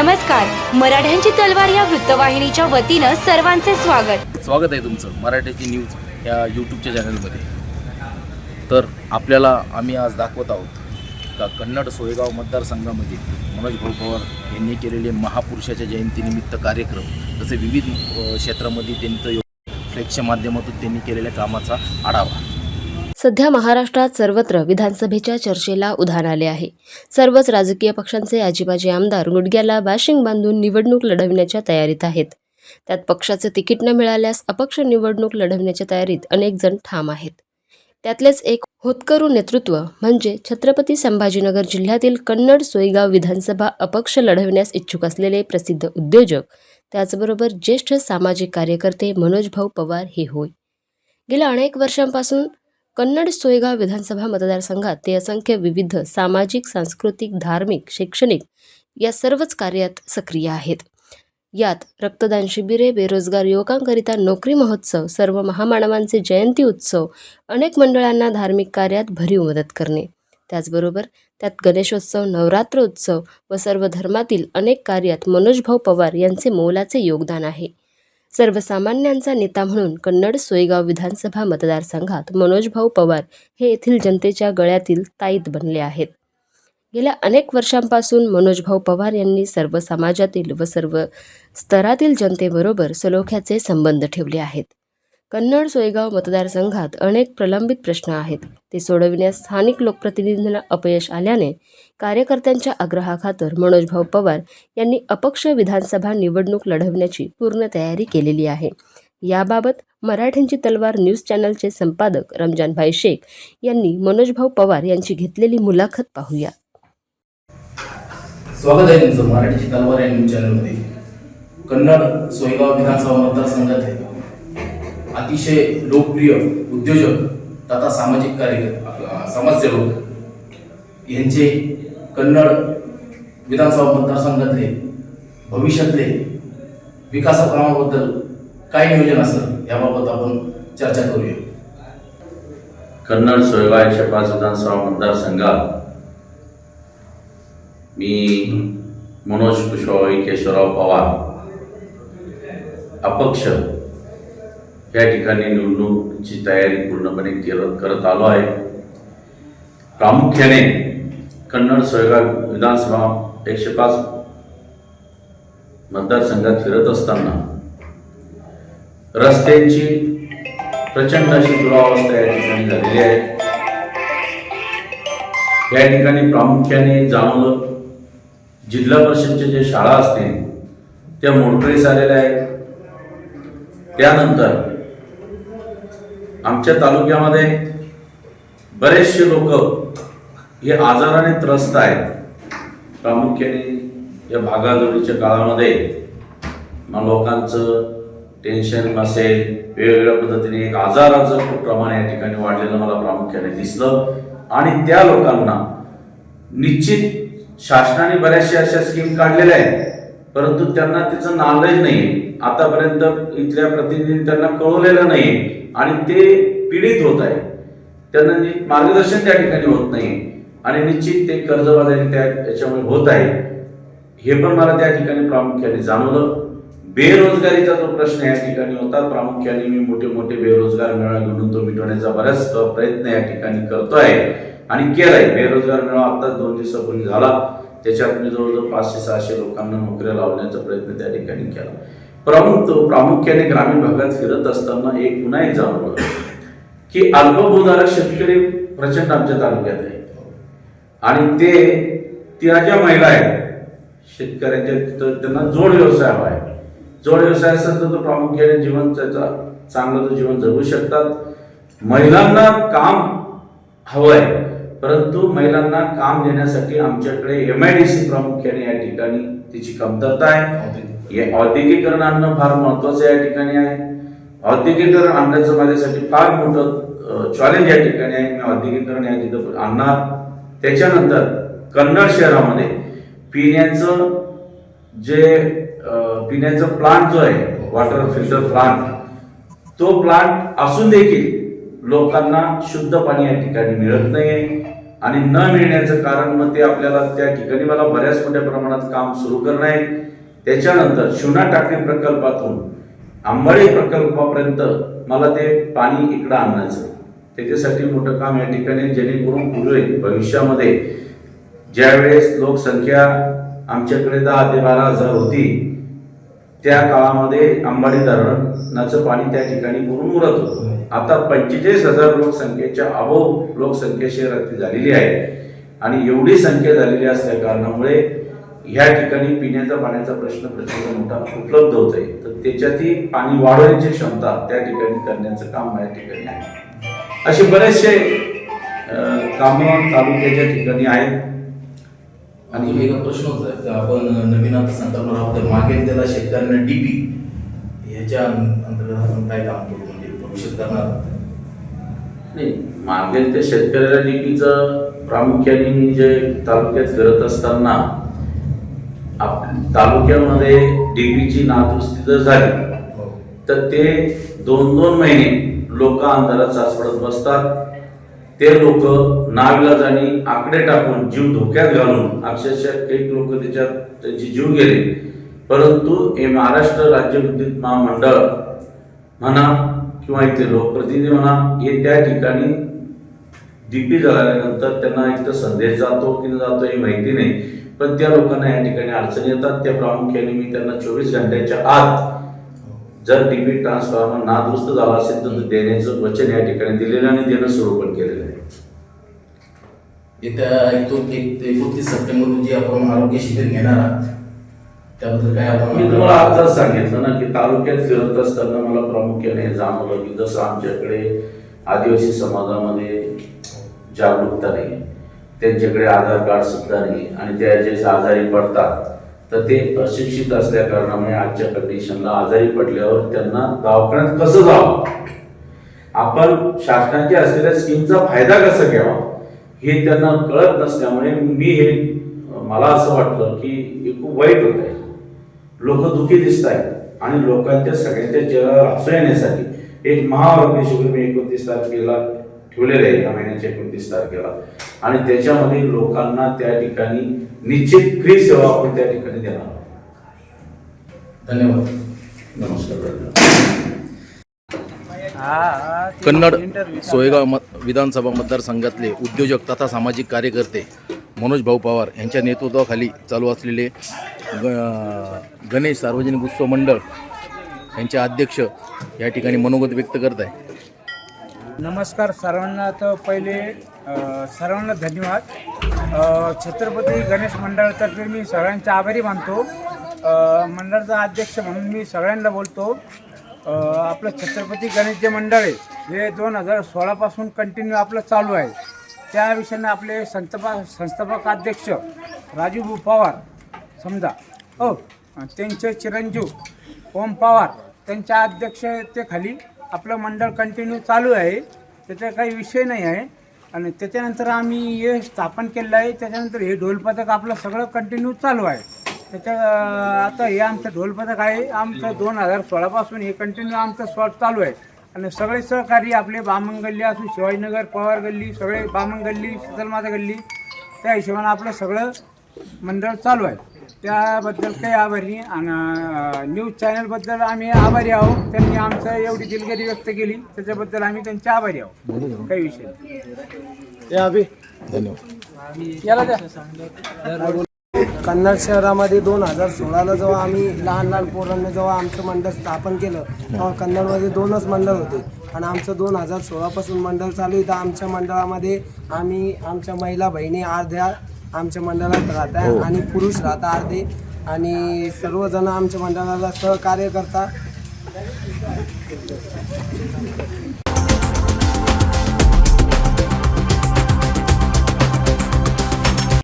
नमस्कार. मराठ्यांची तलवार या वृत्तवाहिनीच्या वतीनं सर्वांचे स्वागत. स्वागत आहे तुमचं. मराठीची न्यूज या यूट्यूबच्या चॅनलमध्ये तर आपल्याला आम्ही आज दाखवत आहोत का कन्नड सोयगाव मतदारसंघामध्ये मनोज भाऊ पवार यांनी केलेले महापुरुषाच्या जयंतीनिमित्त कार्यक्रम तसे विविध क्षेत्रामध्ये त्यांचं योग- फ्लेक्सच्या माध्यमातून त्यांनी केलेल्या कामाचा आढावा. सध्या महाराष्ट्रात सर्वत्र विधानसभेच्या चर्चेला उधाण आले आहे. सर्वच राजकीय पक्षांचे आजीबाजी आमदार गुडघ्याला बॅशिंग बांधून निवडणूक लढवण्याच्या तयारीत आहेत. त्यात पक्षाचे तिकीट न मिळाल्यास अपक्ष निवडणूक लढवण्याच्या तयारीत अनेक जण ठाम आहेत. त्यातलेच एक होतकरू नेतृत्व म्हणजे छत्रपती संभाजीनगर जिल्ह्यातील कन्नड सोयगाव विधानसभा अपक्ष लढवण्यास इच्छुक असलेले प्रसिद्ध उद्योजक त्याचबरोबर ज्येष्ठ सामाजिक कार्यकर्ते मनोजभाऊ पवार हे होय. गेल्या अनेक वर्षांपासून कन्नड सोयगाव विधानसभा मतदारसंघात ते असंख्य विविध सामाजिक सांस्कृतिक धार्मिक शैक्षणिक या सर्वच कार्यात सक्रिय आहेत. यात रक्तदान शिबिरे बेरोजगार युवकांकरिता नोकरी महोत्सव सर्व महामानवांचे जयंती उत्सव अनेक मंडळांना धार्मिक कार्यात भरीव मदत करणे. त्याचबरोबर त्यात गणेशोत्सव नवरात्र उत्सव व सर्व धर्मातील अनेक कार्यात मनोजभाऊ पवार यांचे मोलाचे योगदान आहे. सर्वसामान्यांचा नेता म्हणून कन्नड सोयगाव विधानसभा मतदारसंघात मनोजभाऊ पवार हे येथील जनतेच्या गळ्यातील ताईत बनले आहेत. गेल्या अनेक वर्षांपासून मनोजभाऊ पवार यांनी सर्व समाजातील व सर्व स्तरातील जनतेबरोबर सलोख्याचे संबंध ठेवले आहेत. कन्नड सोयगाव मतदारसंघात अनेक प्रलंबित प्रश्न आहेत. ते सोडविण्यास स्थानिक लोकप्रतिनिधींना अपयश आल्याने कार्यकर्त्यांच्या आग्रहाखातर मनोजभाऊ पवार यांनी अपक्ष विधानसभा निवडणूक लढवण्याची पूर्ण तयारी केलेली आहे. याबाबत मराठ्यांची तलवार न्यूज चॅनलचे संपादक रमजानभाई शेख यांनी मनोजभाऊ पवार यांची घेतलेली मुलाखत पाहूया. स्वागत आहे तुमचं मराठीची तलवार या न्यूज चॅनलमध्ये. कन्नड सोयगाव विधानसभा मतदारसंघात अतिशय लोकप्रिय उद्योजक तथा सामाजिक कार्य समाजसेवक यांचे कन्नड विधानसभा मतदारसंघातले भविष्यातले विकासकामाबद्दल काय नियोजन असेल याबाबत आपण चर्चा करूया. कन्नड सोयगाव एकशे पाच विधानसभा मतदारसंघात मी मनोज कुशवाई केशवराव पवार अपक्ष या ठिकाणी निवडणुकीची तयारी पूर्णपणे केलं करत आलो आहे. प्रामुख्याने कन्नड सोयगाव विधानसभा एकशे पाच मतदारसंघात फिरत असताना रस्त्यांची प्रचंड अशी दुरावस्था या ठिकाणी झालेली आहे. या ठिकाणी प्रामुख्याने जाणवलं जिल्हा परिषदच्या जे शाळा असतील त्या मोडकळीस आलेल्या आहेत. त्यानंतर आमच्या तालुक्यामध्ये बरेचसे लोक हे आजाराने त्रस्त आहेत. प्रामुख्याने या भागाजवळीच्या काळामध्ये मग लोकांचं टेन्शन असेल वेगवेगळ्या पद्धतीने एक आजाराचं खूप प्रमाण या ठिकाणी वाढलेलं मला प्रामुख्याने दिसलं. आणि त्या लोकांना निश्चित शासनाने बऱ्याचशा अशा स्कीम काढलेल्या आहेत. परंतु त्यांना त्याचं नॉलेज नाही. आतापर्यंत इथल्या प्रतिनिधींनी त्यांना कळवलेलं नाही आणि ते पीडित होत आहे त्यांना मार्गदर्शन त्या ठिकाणी होत नाही आणि निश्चित ते कर्जबाजारी त्या याच्यामुळे होत आहे हे पण मला त्या ठिकाणी प्रामुख्याने जाणवलं. बेरोजगारीचा जो प्रश्न या ठिकाणी होता प्रामुख्याने मी मोठे मोठे बेरोजगार मेळावा घेऊन तो मिटवण्याचा बराच प्रयत्न या ठिकाणी करतोय आणि केलाय. बेरोजगार मेळावा आताच दोन दिवसापूर्वी झाला. त्याच्यात मी जवळजवळ पाचशे सहाशे लोकांना नोकऱ्या लावण्याचा प्रयत्न त्या ठिकाणी केला. प्रमुख तो प्रामुख्याने ग्रामीण भागात फिरत असताना एक पुन्हा एक जाणवलं की अल्पभूधारक शेतकरी प्रचंड आमच्या तालुक्यात आहे आणि ते त्या ज्या महिला आहेत. शेतकऱ्यांच्या तिथं त्यांना जोड व्यवसाय हवा आहे. जोड व्यवसाय असेल तर तो प्रामुख्याने जीवन त्याचा चांगलं जीवन जगू शकतात. महिलांना काम हवं आहे. परंतु महिलांना काम देण्यासाठी आमच्याकडे एम आय डी सी प्रामुख्याने या ठिकाणी तिची कमतरता आहे. हे औद्योगिकरण आणणं फार महत्वाचं या ठिकाणी आहे. औद्योगिकरण आणण्याचं माझ्यासाठी फार मोठं चॅलेंज या ठिकाणी आहे. मी औद्योगिकरण या तिथं आणणार. त्याच्यानंतर कन्नड शहरामध्ये पिण्याचं जे पिण्याचं प्लांट जो आहे वॉटर फिल्टर प्लांट तो प्लांट असून देखील लोकांना शुद्ध पाणी या ठिकाणी मिळत नाहीये. आणि न मिळण्याचं कारण मग ते आपल्याला त्या ठिकाणी मला बऱ्याच मोठ्या प्रमाणात काम सुरू करणं आहे. त्याच्यानंतर शिवना टाकळी प्रकल्पातून आंबाळे प्रकल्पापर्यंत मला ते पाणी इकडं आणायचं. त्याच्यासाठी मोठं काम या ठिकाणी जेणेकरून पुढे भविष्यामध्ये ज्यावेळेस लोकसंख्या आमच्याकडे दहा ते बारा हजार होती त्या काळामध्ये अंबाडी धरणाचं पाणी त्या ठिकाणी करून उरत होतं. आता पंचेचाळीस हजार लोकसंख्येच्या अभाव लोकसंख्या शहरात झालेली आहे. आणि एवढी संख्या झालेली असल्या कारणामुळे ह्या ठिकाणी पिण्याचा पाण्याचा प्रश्न प्रचंड मोठा उपलब्ध होत आहे. तर त्याच्यातही पाणी वाढवण्याची क्षमता त्या ठिकाणी करण्याचं काम या ठिकाणी आहे. असे बरेचसे कामं तालुक्याच्या ठिकाणी आहेत. आणि एक प्रश्न आपण नवीन आता संकल्पना राबवतोय मागे त्याला शेतकऱ्यांना डीपी ह्याच्या अंतर्गत आपण काय काम करू? म्हणजे भविष्यात करणार नाही मागेल ते शेतकऱ्याला डीपीचं प्रामुख्याने मी जे तालुक्यात फिरत असताना आप तालुक्यामध्ये डीपीची नादुरुस्ती जर झाली हो. तर ते दोन दोन महिने लोक अंधारात साचपडत बसतात. ते लोक नाविलाजाने आकडे टाकून जीव धोक्यात घालून अक्षरशः एक लोक त्याच्यात त्यांचे जीव गेले. परंतु हे महाराष्ट्र राज्य विद्युत महामंडळ म्हणा किंवा इथे लोकप्रतिनिधी म्हणा हे त्या ठिकाणी डीपी झाल्यानंतर त्यांना एक तर संदेश जातो की न जातो हे माहिती नाही. पण त्या लोकांना या ठिकाणी अडचणी येतात. त्या प्रामुख्याने मी त्यांना चोवीस घंट्याच्या आत जर डीपी ट्रान्सफॉर्मर नादुरुस्त झाला असेल तर देण्याचं वचन या ठिकाणी दिलेलं आणि देणं सुरू पण केलेलं आहे. येत्या इथून एक- एकोणतीस सप्टेंबर रोजी आपण आरोग्य शिबिर घेणार आहात त्याबद्दल काय आपण मी तुम्हाला आताच सांगितलं ना की तालुक्यात फिरत असताना मला प्रामुख्याने जाणवलं की जसं आमच्याकडे आदिवासी समाजामध्ये जागरूकता नाही त्यांच्याकडे आधार कार्ड सुद्धा नाही आणि त्या जे आजारी पडतात तर ते प्रशिक्षित असल्या कारणामुळे आजच्या कंडिशनला आजारी पडल्यावर त्यांना दवाखान्यात कसं जावं? आपण शासनाच्या असलेल्या स्कीमचा फायदा कसा घ्यावा? हे त्यांना कळत नसल्यामुळे मी हे मला असं वाटलं की हे खूप वाईट होत आहे. लोक दुःखी दिसत आहेत आणि लोकांच्या सगळ्यांच्या चेहऱ्यावर हसू येण्यासाठी एक महाआरोग्य शिबिर मी एकोणतीस तारखेला ठेवलेलं आहे या महिन्याच्या एकोणतीस तारखेला. आणि त्याच्यामध्ये लोकांना त्या ठिकाणी निश्चित फ्री सेवा आपण त्या ठिकाणी देणार आहोत. धन्यवाद. नमस्कार कन्नड सोयगाव मत विधानसभा मतदारसंघातले उद्योजक तथा सामाजिक कार्यकर्ते मनोज भाऊ पवार यांच्या नेतृत्वाखाली चालू असलेले ग गणेश सार्वजनिक उत्सव मंडळ यांचे अध्यक्ष या ठिकाणी मनोगत व्यक्त करत आहे. नमस्कार सर्वांना. तर पहिले सर्वांना धन्यवाद. छत्रपती गणेश मंडळातर्फे मी सगळ्यांचे आभारी मानतो. मंडळाचा अध्यक्ष म्हणून मी सगळ्यांना बोलतो. आपलं छत्रपती गणेश जे मंडळ आहे. हे दोन हजार सोळापासून कंटिन्यू आपलं चालू आहे. त्या विषयाने आपले संस्थापा संस्थापक अध्यक्ष राजूभाऊ पवार समजा. हो त्यांचे चिरंजीव ओम पवार त्यांच्या अध्यक्षतेखाली आपलं मंडळ कंटिन्यू चालू आहे. त्याचा काही विषय नाही आहे. आणि त्याच्यानंतर आम्ही हे स्थापन केलेलं आहे. त्याच्यानंतर हे ढोलपथक आपलं सगळं कंटिन्यू चालू आहे. त्याच्या आता हे आमचं ढोलपथक आहे. आमचं दोन हजार सोळापासून हे कंटिन्यू आमचं शॉट चालू आहे. आणि सगळे सहकारी आपले बामण गल्ली असू शिवाजीनगर पवार गल्ली सगळे बामण गल्ली शीतलमाता गल्ली त्या हिशोबानं आपलं सगळं मंडळ चालू आहे. त्याबद्दल काही आभारी. आणि न्यूज चॅनलबद्दल आम्ही आभारी आहोत. त्यांनी आमचं एवढी दिलगिरी व्यक्त केली. त्याच्याबद्दल आम्ही त्यांचे आभारी आहोत. काही विषय नाही. धन्यवाद. याला द्या. कन्नड शहरामध्ये दोन हजार सोळाला जेव्हा आम्ही लहान लहान पोरांनी जेव्हा आमचं मंडळ स्थापन केलं तेव्हा कन्नडमध्ये दोनच मंडळ होते. आणि आमचं दोन हजार सोळापासून मंडळ चालू आहे. तर आमच्या मंडळामध्ये आम्ही आमच्या महिला बहिणी अर्ध्या आमच्या मंडळात राहत आहे आणि पुरुष राहतात अर्धे. आणि सर्वजण आमच्या मंडळाला सहकार्य करतात.